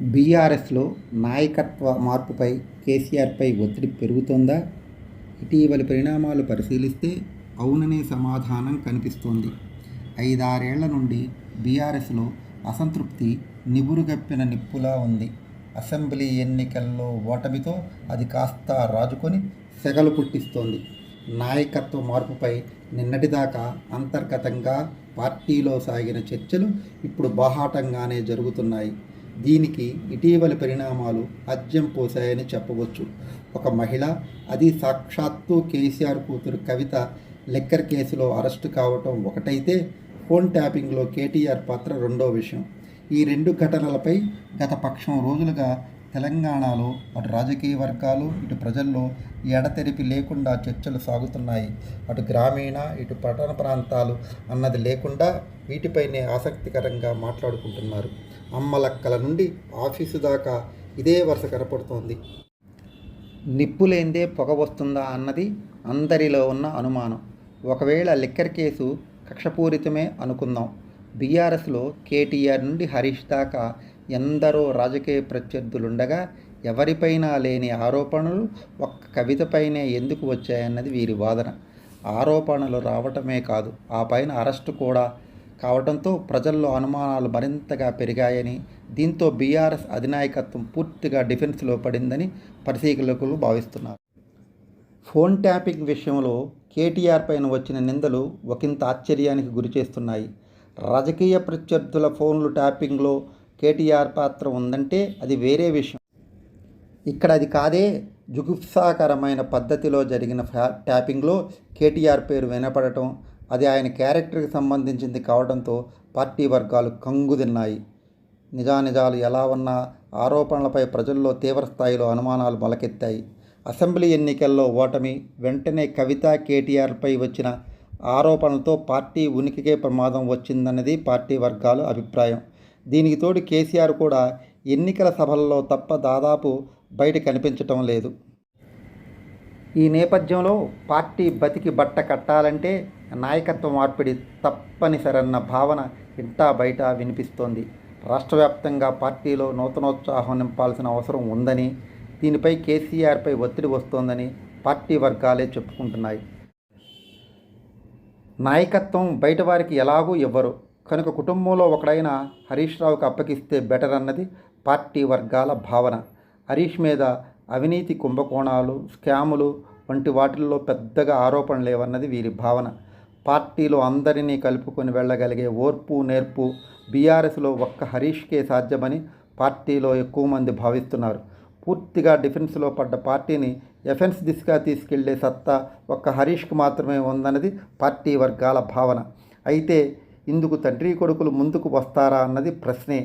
బీఆర్ఎస్లో నాయకత్వ మార్పుపై కేసీఆర్పై ఒత్తిడి పెరుగుతోందా? ఇటీవలి పరిణామాలు పరిశీలిస్తే అవుననే సమాధానం కనిపిస్తోంది. ఐదారేళ్ళ నుండి బీఆర్ఎస్లో అసంతృప్తి నిబురుగప్పిన నిప్పులా ఉంది. అసెంబ్లీ ఎన్నికల్లో ఓటమితో అది కాస్త రాజుకొని సెగలు పుట్టిస్తోంది. నాయకత్వ మార్పుపై నిన్నటిదాకా అంతర్గతంగా పార్టీలో సాగిన చర్చలు ఇప్పుడు బాహాటంగానే జరుగుతున్నాయి. దీనికి ఇటీవలి పరిణామాలు అద్యం పోశాయని చెప్పవచ్చు. ఒక మహిళ అది సాక్షాత్తు కేసీఆర్ కూతురు కవిత లెక్కర్ కేసులో అరెస్టు కావటం ఒకటైతే ఫోన్ ట్యాపింగ్లో కేటీఆర్ పాత్ర రెండో విషయం. ఈ రెండు ఘటనలపై గత పక్షం రోజులుగా తెలంగాణలో అటు రాజకీయ వర్గాలు ఇటు ప్రజల్లో ఎడతెరిపి లేకుండా చర్చలు సాగుతున్నాయి. అటు గ్రామీణ ఇటు పట్టణ ప్రాంతాలు అన్నది లేకుండా వీటిపైనే ఆసక్తికరంగా మాట్లాడుకుంటున్నారు. అమ్మలక్కల నుండి ఆఫీసు దాకా ఇదే వరుస కనపడుతోంది. నిప్పు లేందే పొగ వస్తుందా అన్నది అందరిలో ఉన్న అనుమానం. ఒకవేళ లిక్కర్ కేసు కక్షపూరితమే అనుకుందాం. బీఆర్ఎస్లో కేటీఆర్ నుండి హరీష్ దాకా ఎందరో రాజకీయ ప్రత్యర్థులుండగా ఎవరిపైనా లేని ఆరోపణలు ఒక్క కవితపైనే ఎందుకు వచ్చాయన్నది వీరి వాదన. ఆరోపణలు రావటమే కాదు ఆ పైన అరెస్టు కూడా కావడంతో ప్రజల్లో అనుమానాలు మరింతగా పెరిగాయని దీంతో బీఆర్ఎస్ అధినాయకత్వం పూర్తిగా డిఫెన్స్లో పడిందని పరిశీలకులు భావిస్తున్నారు. ఫోన్ ట్యాపింగ్ విషయంలో కేటీఆర్ పైన వచ్చిన నిందలు ఒకంత ఆశ్చర్యానికి గురిచేస్తున్నాయి. రాజకీయ ప్రత్యర్థుల ఫోన్లు ట్యాపింగ్లో కేటీఆర్ పాత్ర ఉందంటే అది వేరే విషయం. ఇక్కడ అది కాదే జుగుప్సాకరమైన పద్ధతిలో జరిగిన ఫ్యా- ట్యాపింగ్లో కేటీఆర్ పేరు వినపడటం అది ఆయన క్యారెక్టర్కి సంబంధించింది కావడంతో పార్టీ వర్గాలు కంగుదిన్నాయి. నిజానిజాలు ఎలా ఉన్నా ఆరోపణలపై ప్రజల్లో తీవ్రస్థాయిలో అనుమానాలు మొలకెత్తాయి. అసెంబ్లీ ఎన్నికల్లో ఓటమి వెంటనే కవిత కేటీఆర్పై వచ్చిన ఆరోపణలతో పార్టీ ఉనికికే ప్రమాదం వచ్చిందన్నది పార్టీ వర్గాల అభిప్రాయం. దీనికి తోడు కేసీఆర్ కూడా ఎన్నికల సభల్లో తప్ప దాదాపు బయట కనిపించటం లేదు. ఈ నేపథ్యంలో పార్టీ బతికి బట్ట కట్టాలంటే నాయకత్వ మార్పిడి తప్పనిసరన్న భావన ఇంటా బయట వినిపిస్తోంది. రాష్ట్ర వ్యాప్తంగా పార్టీలో నూతనోత్సాహం నింపాల్సిన అవసరం ఉందని దీనిపై కేసీఆర్పై ఒత్తిడి వస్తోందని పార్టీ వర్గాలే చెప్పుకుంటున్నాయి. నాయకత్వం బయట వారికి ఎలాగూ ఇవ్వరు. కనుక కుటుంబంలో ఒకడైన హరీష్ రావుకి అప్పగిస్తే బెటర్ అన్నది పార్టీ వర్గాల భావన. హరీష్ మీద అవినీతి కుంభకోణాలు స్కాములు వంటి వాటిల్లో పెద్దగా ఆరోపణ లేవన్నది వీరి భావన. పార్టీలో అందరినీ కలుపుకొని వెళ్ళగలిగే ఓర్పు నేర్పు బీఆర్ఎస్లో ఒక్క హరీష్కే సాధ్యమని పార్టీలో ఎక్కువ మంది భావిస్తున్నారు. పూర్తిగా డిఫెన్స్లో పడ్డ పార్టీని ఎఫెన్స్ దిశగా తీసుకెళ్ళే సత్తా ఒక్క హరీష్కు మాత్రమే ఉందన్నది పార్టీ వర్గాల భావన. అయితే ఇందుకు తండ్రి కొడుకులు ముందుకు వస్తారా అన్నది ప్రశ్నే.